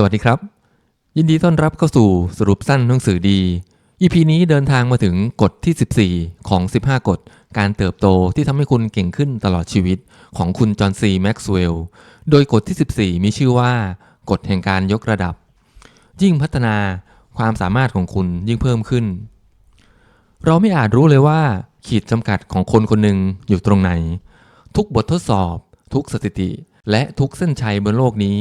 สวัสดีครับ ยินดีต้อนรับเข้าสู่สรุปสั้นหนังสือดี EP นี้เดินทางมาถึงกฎที่ 14 ของ 15 กฎ การเติบโตที่ทำให้คุณเก่งขึ้นตลอดชีวิตของคุณจอห์นซีแม็กซ์เวลล์โดยกฎที่ 14 มีชื่อว่า กฎแห่งการยกระดับ ยิ่งพัฒนาความสามารถของคุณยิ่งเพิ่มขึ้น เราไม่อาจรู้เลยว่า ขีดจำกัดของคนคนหนึ่งอยู่ตรงไหน ทุกบททดสอบ ทุกสถิติ และทุกเส้นชัยบนโลกนี้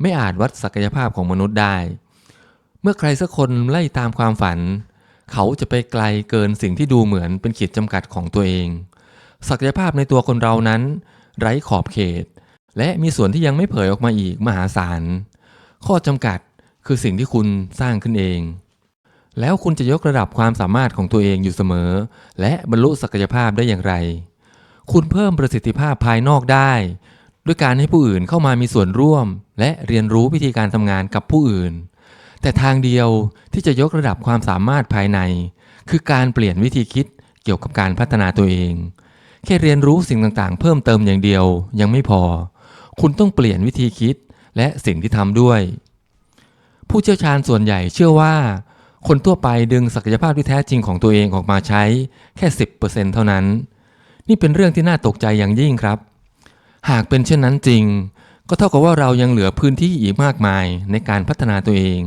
ไม่อาจวัดศักยภาพของมนุษย์ได้ เมื่อใครสักคนไล่ตามความฝัน เขาจะไปไกลเกินสิ่งที่ดูเหมือนเป็นขีดจำกัดของตัวเอง ศักยภาพในตัวคนเรานั้น ไร้ขอบเขต และมีส่วนที่ยังไม่เผยออกมาอีกมหาศาล ข้อจำกัดคือสิ่งที่คุณสร้างขึ้นเอง แล้วคุณจะยกระดับความสามารถของตัวเองอยู่เสมอ และบรรลุศักยภาพได้อย่างไร คุณเพิ่มประสิทธิภาพภายนอกได้ ด้วยการให้ผู้อื่นเข้ามามีส่วนร่วม และเรียนรู้วิธีการทำงานกับผู้อื่น แต่ทางเดียวที่จะยกระดับความสามารถภายใน คือการเปลี่ยนวิธีคิดเกี่ยวกับการพัฒนาตัวเอง แค่เรียนรู้สิ่งต่างๆ เพิ่มเติมอย่างเดียวยังไม่พอ คุณต้องเปลี่ยนวิธีคิดและสิ่งที่ทำด้วย ผู้เชี่ยวชาญส่วนใหญ่เชื่อว่า คนทั่วไปดึงศักยภาพที่แท้จริงของตัวเองออกมาใช้แค่ 10%เท่านั้น นี่เป็นเรื่องที่น่าตกใจอย่างยิ่งครับ หากเป็นเช่นนั้นจริง ก็เท่ากับว่าเรายังเหลือพื้นที่อีกมากมายในการพัฒนาตัวเอง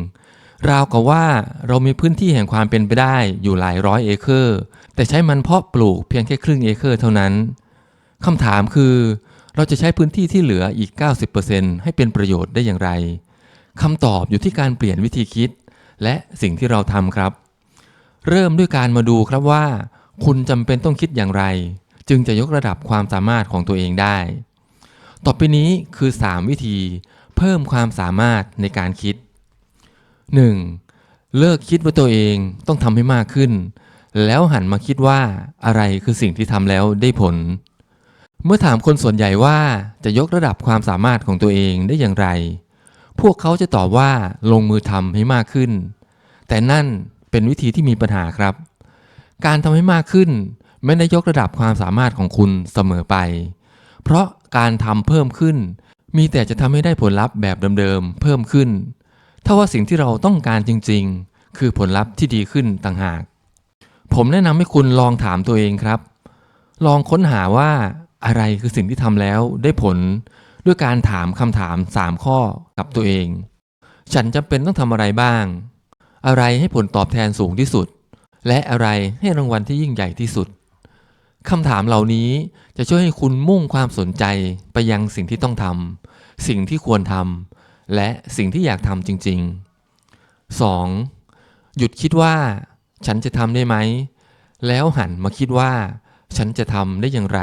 ราวกับว่าเรามีพื้นที่แห่งความเป็นไปได้อยู่หลายร้อยเอเคอร์ แต่ใช้มันเพาะปลูกเพียงแค่ครึ่งเอเคอร์เท่านั้นคำถามคือ เราจะใช้พื้นที่ที่เหลืออีก 90%ให้เป็นประโยชน์ได้อย่างไรคำตอบอยู่ที่การเปลี่ยนวิธีคิด และสิ่งที่เราทำครับ เริ่มด้วยการมาดูครับว่า คุณจำเป็นต้องคิดอย่างไร จึงจะยกระดับความสามารถของตัวเองได้ ต่อไปนี้คือ 3 วิธีเพิ่มความสามารถในการคิด 1. เลิกคิดว่าตัวเองต้องทำให้มากขึ้น แล้วหันมาคิดว่าอะไรคือสิ่งที่ทำแล้วได้ผล เมื่อถามคนส่วนใหญ่ว่าจะยกระดับความสามารถของตัวเองได้อย่างไร พวกเขาจะตอบว่าลงมือทำให้มากขึ้น แต่นั่นเป็นวิธีที่มีปัญหาครับ การทำให้มากขึ้น ไม่ได้ยกระดับความสามารถของคุณเสมอไป เพราะการทำเพิ่มขึ้น มีแต่จะทำให้ได้ผลลัพธ์แบบเดิมๆเพิ่มขึ้น ถ้าว่าสิ่งที่เราต้องการจริงๆ คือผลลัพธ์ที่ดีขึ้นต่างหาก ผมแนะนำให้คุณลองถามตัวเองครับ ลองค้นหาว่าอะไรคือสิ่งที่ทำแล้วได้ผลด้วยการถามคำถาม 3 ข้อกับตัวเอง ฉันจำเป็นต้องทำอะไรบ้าง อะไรให้ผลตอบแทนสูงที่สุด และอะไรให้รางวัลที่ยิ่งใหญ่ที่สุด คำถามเหล่านี้จะช่วยให้คุณมุ่งความสนใจไปยังสิ่งที่ต้องทำสิ่งที่ควรทำและสิ่งที่อยากทำจริง ๆ 2. หยุดคิดว่า ฉันจะทำได้ไหม แล้วหันมาคิดว่า ฉันจะทำได้อย่างไร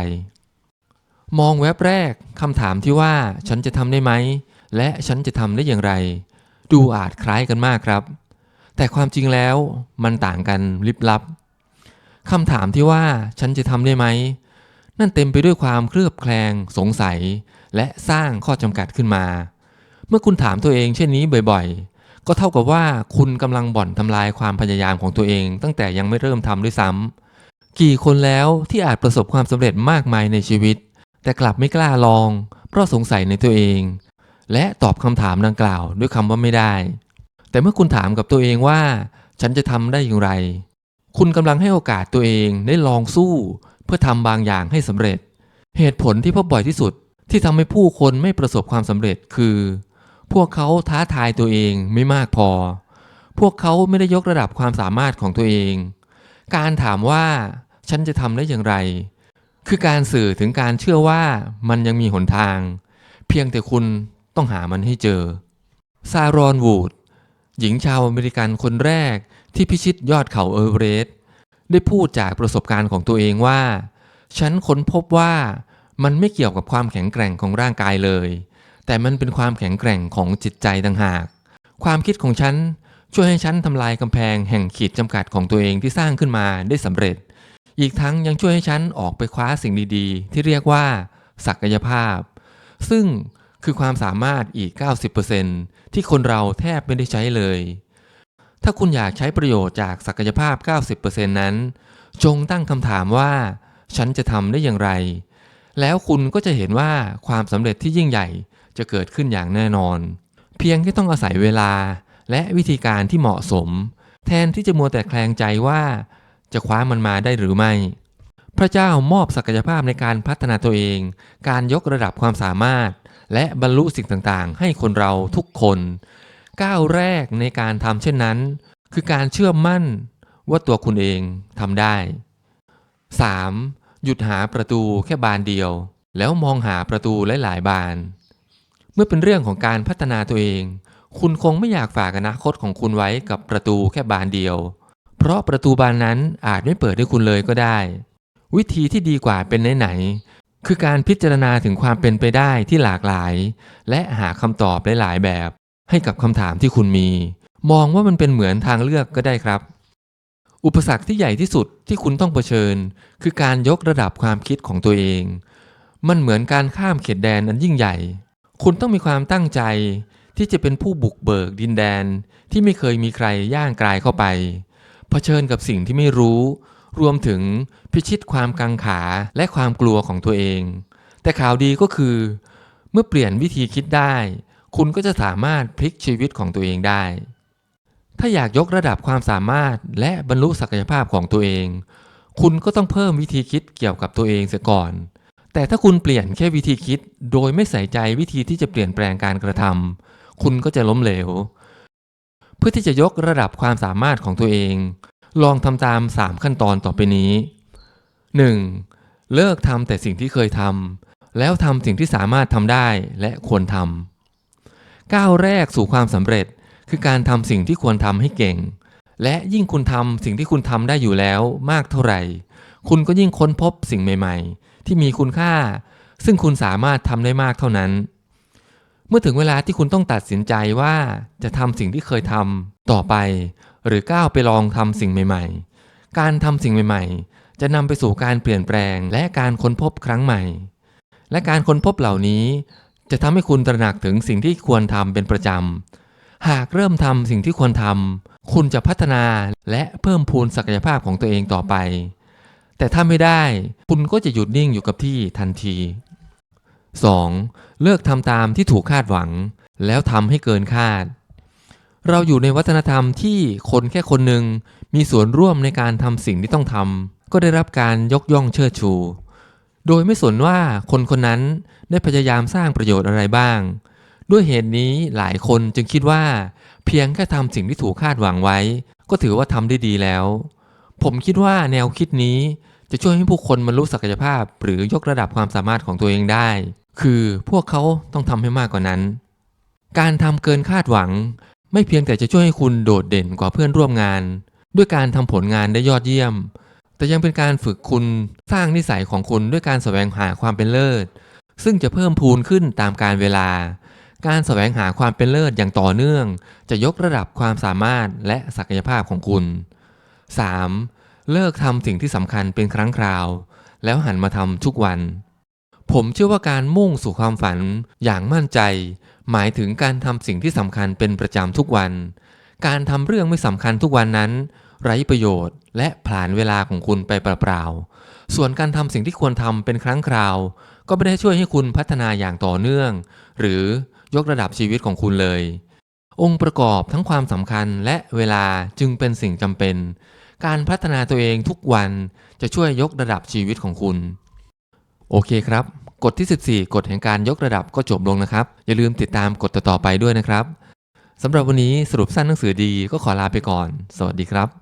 มองแว็บแรกคำถามที่ว่า ฉันจะทำได้ไหม และฉันจะทำได้อย่างไร ดูอาจคล้ายกันมากครับ แต่ความจริงแล้วมันต่างกันลิบลับ คำถามที่ว่าฉันจะทำได้ไหม นั่นเต็มไปด้วยความเคลือบแคลง สงสัย และสร้างข้อจำกัดขึ้นมา เมื่อคุณถามตัวเองเช่นนี้บ่อยๆ ก็เท่ากับว่าคุณกำลังบ่อนทำลายความพยายามของตัวเอง ตั้งแต่ยังไม่เริ่มทำด้วยซ้ำกี่คนแล้วที่อาจประสบความสำเร็จมากมายในชีวิต แต่กลับไม่กล้าลอง เพราะสงสัยในตัวเอง และตอบคำถามดังกล่าวด้วยคำว่าไม่ได้ แต่เมื่อคุณถามกับตัวเองว่า ฉันจะทำได้อย่างไร คุณกำลังให้โอกาสตัวเองได้ลองสู้ เพื่อทำบางอย่างให้สำเร็จ เหตุผลที่พบบ่อยที่สุดที่ทำให้ผู้คนไม่ประสบความสำเร็จคือ พวกเขาท้าทายตัวเองไม่มากพอ พวกเขาไม่ได้ยกระดับความสามารถของตัวเอง การถามว่าฉันจะทำได้อย่างไร คือการสื่อถึงการเชื่อว่ามันยังมีหนทาง เพียงแต่คุณต้องหามันให้เจอซารอนวูด หญิงชาวอเมริกันคนแรกที่พิชิตยอดเขาเอเวอเรสต์ได้พูดจากประสบการณ์ของตัวเองว่า ฉันค้นพบว่ามันไม่เกี่ยวกับความแข็งแกร่งของร่างกายเลย แต่มันเป็นความแข็งแกร่งของจิตใจต่างหาก ความคิดของฉันช่วยให้ฉันทำลายกำแพงแห่งขีดจำกัดของตัวเองที่สร้างขึ้นมาได้สำเร็จ อีกทั้งยังช่วยให้ฉันออกไปคว้าสิ่งดีๆ ที่เรียกว่า ศักยภาพ ซึ่ง คือความสามารถอีก 90%ที่คนเราแทบไม่ได้ใช้เลย ถ้าคุณอยากใช้ประโยชน์จากศักยภาพ 90%นั้น จงตั้งคำถามว่า ฉันจะทำได้อย่างไร แล้วคุณก็จะเห็นว่าความสำเร็จที่ยิ่งใหญ่จะเกิดขึ้นอย่างแน่นอน เพียงแค่ต้องอาศัยเวลาและวิธีการที่เหมาะสม แทนที่จะมัวแต่แคลงใจว่า จะคว้ามันมาได้หรือไม่ พระเจ้ามอบศักยภาพในการพัฒนาตัวเอง การยกระดับความสามารถ และบรรลุสิ่งต่างๆ ให้คนเราทุกคน ก้าวแรกในการทำเช่นนั้น คือการเชื่อมั่นว่าตัวคุณเองทำได้ 3. หยุดหาประตูแค่บานเดียว แล้วมองหาประตูหลายๆบาน เมื่อเป็นเรื่องของการพัฒนาตัวเอง คุณคงไม่อยากฝากอนาคตของคุณไว้กับประตูแค่บานเดียว เพราะประตูบานนั้นอาจไม่เปิดให้คุณเลยก็ได้ วิธีที่ดีกว่าเป็นไหนๆ คือการพิจารณาถึงความเป็นไปได้ที่หลากหลาย และหาคำตอบหลายๆแบบ ให้กับคำถามที่คุณมี มองว่ามันเป็นเหมือนทางเลือกก็ได้ครับ อุปสรรคที่ใหญ่ที่สุดที่คุณต้องเผชิญ คือการยกระดับความคิดของตัวเอง มันเหมือนการข้ามเขตแดนอันยิ่งใหญ่ คุณต้องมีความตั้งใจที่จะเป็นผู้บุกเบิกดินแดนที่ไม่เคยมีใครย่างกลายเข้าไป เผชิญกับสิ่งที่ไม่รู้ รวมถึงพิชิตความกังขาและความกลัวของตัวเอง แต่ข่าวดีก็คือ เมื่อเปลี่ยนวิธีคิดได้ คุณก็จะสามารถพลิกชีวิตของตัวเองได้ ถ้าอยากยกระดับความสามารถและบรรลุศักยภาพของตัวเอง คุณก็ต้องเพิ่มวิธีคิดเกี่ยวกับตัวเองเสียก่อน แต่ถ้าคุณเปลี่ยนแค่วิธีคิด โดยไม่ใส่ใจวิธีที่จะเปลี่ยนแปลงการกระทำคุณก็จะล้มเหลว เพื่อที่จะยกระดับความสามารถของตัวเอง ลองทำตาม 3 ขั้นตอนต่อไปนี้ 1. เลิกทำแต่สิ่งที่เคยทำแล้วทำสิ่งที่สามารถทำได้และควรทำก้าวแรกสู่ความสำเร็จคือการทำสิ่งที่ควรทำให้เก่ง และยิ่งคุณทำสิ่งที่คุณทำได้อยู่แล้วมากเท่าไหร่ คุณก็ยิ่งค้นพบสิ่งใหม่ ๆ ที่มีคุณค่า ซึ่งคุณสามารถทำได้มากเท่านั้น เมื่อถึงเวลาที่คุณต้องตัดสินใจว่าจะทำสิ่งที่เคยทำต่อไป หรือก้าวไปลองทำสิ่งใหม่ ๆ การทำสิ่งใหม่ ๆ จะนำไปสู่การเปลี่ยนแปลงและการค้นพบครั้งใหม่ และการค้นพบเหล่านี้ จะทำให้คุณตระหนักถึงสิ่งที่ควรทำเป็นประจำ หากเริ่มทำสิ่งที่ควรทำคุณจะพัฒนาและเพิ่มพูนศักยภาพของตัวเองต่อไป แต่ถ้าไม่ได้คุณก็จะหยุดนิ่งอยู่กับที่ทันที 2. เลิกทำตามที่ถูกคาดหวัง แล้วทำให้เกินคาด เราอยู่ในวัฒนธรรมที่คนแค่คนหนึ่งมีส่วนร่วมในการทำสิ่งที่ต้องทำก็ได้รับการยกย่องเชิดชู โดยไม่สนว่าคนคนนั้นได้พยายามสร้างประโยชน์อะไรบ้าง ด้วยเหตุนี้หลายคนจึงคิดว่า เพียงแค่ทำสิ่งที่ถูกคาดหวังไว้ ก็ถือว่าทำได้ดีแล้ว ผมคิดว่าแนวคิดนี้จะช่วยให้ผู้คนบรรลุศักยภาพ หรือยกระดับความสามารถของตัวเองได้ คือพวกเขาต้องทำให้มากกว่านั้น การทำเกินคาดหวัง ไม่เพียงแต่จะช่วยให้คุณโดดเด่นกว่าเพื่อนร่วมงาน ด้วยการทำผลงานได้ยอดเยี่ยม แต่ยังเป็นการฝึกคุณสร้างนิสัยของคุณด้วยการแสวงหาความเป็นเลิศ ซึ่งจะเพิ่มพูนขึ้นตามการเวลา การแสวงหาความเป็นเลิศอย่างต่อเนื่อง จะยกระดับความสามารถและศักยภาพของคุณ 3. เลิกทำสิ่งที่สำคัญเป็นครั้งคราว แล้วหันมาทำทุกวัน ผมเชื่อว่าการมุ่งสู่ความฝันอย่างมั่นใจ หมายถึงการทำสิ่งที่สำคัญเป็นประจำทุกวัน การทำเรื่องไม่สำคัญทุกวันนั้น ไร้ประโยชน์ และผลาญเวลาของคุณไปเปล่าๆ ส่วนการทำสิ่งที่ควรทำเป็นครั้งคราว ก็ไม่ได้ช่วยให้คุณพัฒนาอย่างต่อเนื่อง หรือยกระดับชีวิตของคุณเลย องค์ประกอบทั้งความสำคัญและเวลาจึงเป็นสิ่งจำเป็น การพัฒนาตัวเองทุกวันจะช่วยยกระดับชีวิตของคุณ โอเคครับ กฎที่ 14 กฎแห่งการยกระดับก็จบลงนะครับ อย่าลืมติดตามกฎต่อๆไปด้วยนะครับสำหรับวันนี้สรุปสั้นหนังสือดีก็ขอลาไปก่อน สวัสดีครับ